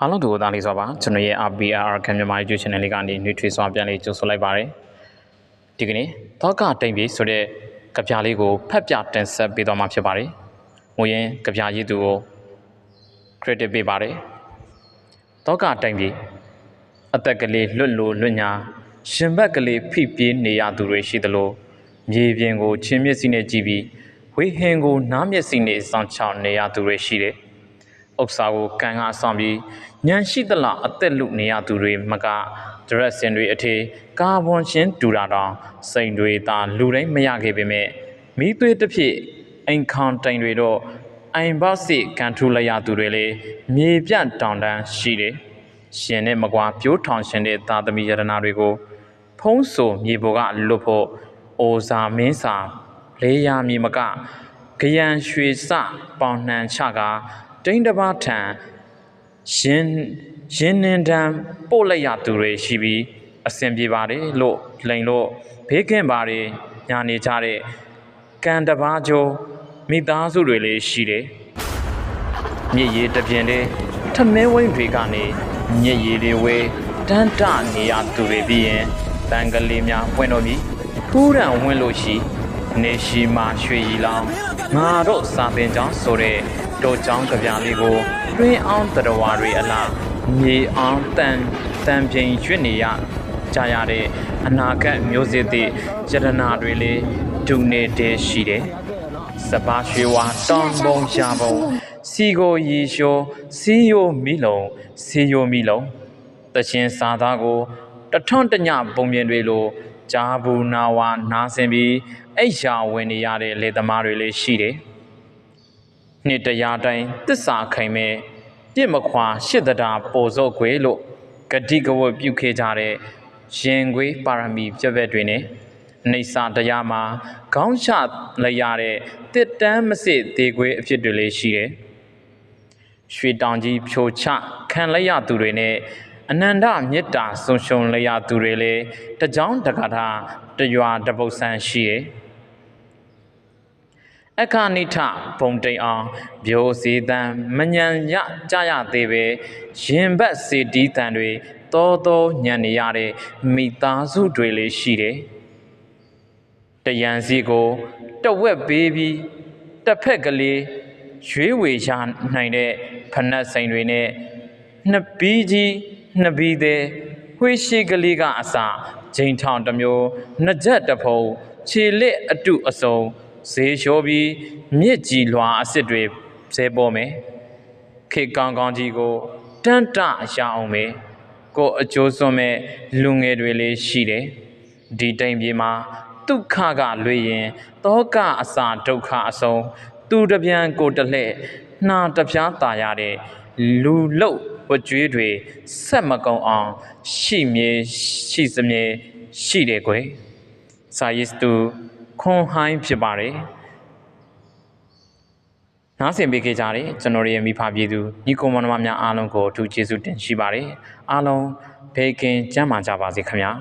အားလုံးတို့ကိုသားလေးစွာပါကျွန်တော်ရဲ့ RPR ခံမြန်မာ YouTube channel လေးကနေနှွေးထွေးစွာပြန်လေးကြိုဆိုလိုက်ပါရစေဒီကနေ့တောကတိမ်ပြေဆိုတဲ့ကြပြလေးကိုဖတ်ပြတင်ဆက်ပေးသွားမှာဖြစ်ပါတယ်ငွေရင်ကြပြရေးသူကို credit ပေးပါတယ်တောကတိမ်ပြေအသက်ကလေးလွတ်လို့လွတ်ညာရှင်ဘက်ကလေးဖိပြေးနေရသူတွေရှိသလိုမြေပြင်ကိုချင်းမျက်စိနဲ့ကြည့်ပြီးဝေဟင်ကိုနားမျက်စိနဲ့စောင့်ချောင်းနေရသူတွေရှိတယ် ဥစ္စာကိုကန်ကအဆောင်ပြီးညံရှိသလားအသက်လူနေရသူတွေမကဒရက်စင်တွေအထေကာဗွန်ရှင်းတူတာတောင်စိန်တွေသာလူတိုင်းမရခဲ့ပေမဲ့မိသွေးတစ်ဖြစ်အိမ်ခေါင်တိုင်တွေတော့အိမ်ဘောက်စီကန်ထူလိုက်ရသူတွေလေမြေပြန့်တောင်တန်းရှိတယ်ရှင်နဲ့မကွာပြိုးထောင်ရှင်တဲ့သာသမီယရနာတွေကို ဖုံးဆိုမြေပေါ်ကလွတ်ဖို့အိုစာမင်းစာလေးရာမြေမကကြရန်ရွှေစပေါင်နှံချကာ တိန်တပါထံရင်ရင်နင်တံပို့လိုက်ရသူတွေရှိပြီးအစဉ်ပြေပါတယ်လို့လိန်လို့ဘေးကင်းပါတယ်ညာနေကြတဲ့ကံတပါးကျော်မိသားစုတွေလည်းရှိတယ်မြစ်ရည်တစ်ပြင်းလေးထမင်းဝိုင်းတွေကနေမြစ်ရည်တွေဝဲတန်းတနေရသူတွေပြီးရင်တန်ကလေးများပွင့်တော်ပြီးထူးရန်ဝင်းလို့ရှိနေရှိမှရွှေရီလောင်ငါတို့စာပင်ကျောင်းဆိုတဲ့ တိုချောင်းကြပြလေးကိုတွင်းအောင်တရဝါတွေအလားမြေအောင်တန်တန်ပြိန်ရွတ်နေရကြရတဲ့အနာဂတ်မျိုးစစ်သည့်ယတနာတွေလေးဒုနေတဲ့ရှိတယ်စပါရွှေဝါတောင်ပုံရှာပုံစီကိုရီရှိုးစီယိုမီလုံစီယိုမီလုံတချင်းစာသားကိုတထွန်းတညပုံပြင်တွေလိုဂျာဘူးနာဝါနားဆင်ပြီးအိတ်ရှာဝင်နေရတဲ့လေသမားတွေလည်းရှိတယ်။ နှစ်တရာတိုင်းတစ္ဆာခိုင်မဲ့ပြစ်မခွာရှစ်တတာပိုစော့ခွေလို့ဂတိကဝတ်ပြုခဲ့ကြတဲ့ရင်ခွေးပါရမီပြည့်ဘက်တွေနဲ့နေစာတရားမှာခေါင်းချလိုက်ရတဲ့တစ်တန်းမစစ်သေးခွေးအဖြစ်တွေလည်းရှိတယ်။ရွှေတောင်ကြီးဖြိုချခံလိုက်ရသူတွေနဲ့အနန္တမေတ္တာဆုံးရှုံးလိုက်ရသူတွေလည်းတကြောင်တက္ကထာတရွာတပုတ်ဆန်းရှိရဲ့ အခဏိထဘုံတိန်အောင်ဗျိုးစီတန်မညံရကြရသေးပဲရင်ဘတ်စီတီးတန်တွေတောတောညံနေရတဲ့မိသားစုတွေလည်းရှိတယ်တယံစီကိုတဝက်ပေးပြီးတစ်ဖက်ကလေးရွေးဝေရနိုင်တဲ့ဖနက်စိန်တွေနဲ့နှစ်ပီးကြီးနှစ်ပီးသေးဝှေးရှိကလေးကအစာဂျိန်ထောင်တစ်မျိုးနှစ်ချက်တစ်ဖုံခြေလက်အတုအစုံ ဈေးလျှောပြီးမြစ်ကြီးလွှာအစ်စ်တွေဇဲပေါ်မယ်ခေကောင်းကောင်းကြီးကိုတန်းတရအောင်မယ်ကိုအကျိုးစွန်မဲ့လူငယ်တွေလေးရှိတယ်ဒီတိမ်ပြေမှာဒုက္ခကလွေရင်တောကအစာဒုက္ခအဆုံးသူတပြန်ကိုတလှဲ့နှာတပြားตาရတဲ့လူလုတ်ဝကြွေးတွေဆက်မကုံအောင် ရှိမြေရှိစမြေရှိတယ်ကွယ်စာရေးသူ ခွန်ဟိုင်းဖြစ်ပါတယ်နားဆင်ပေးခဲ့ကြတဲ့ကျွန်တော်ရဲ့မိဖပြည်သူညီကိုမနမများအားလုံးကိုအထူးကျေးဇူးတင်ရှိပါတယ်အားလုံးဘေကင်ကျမ်းမာကြပါစေခင်ဗျာ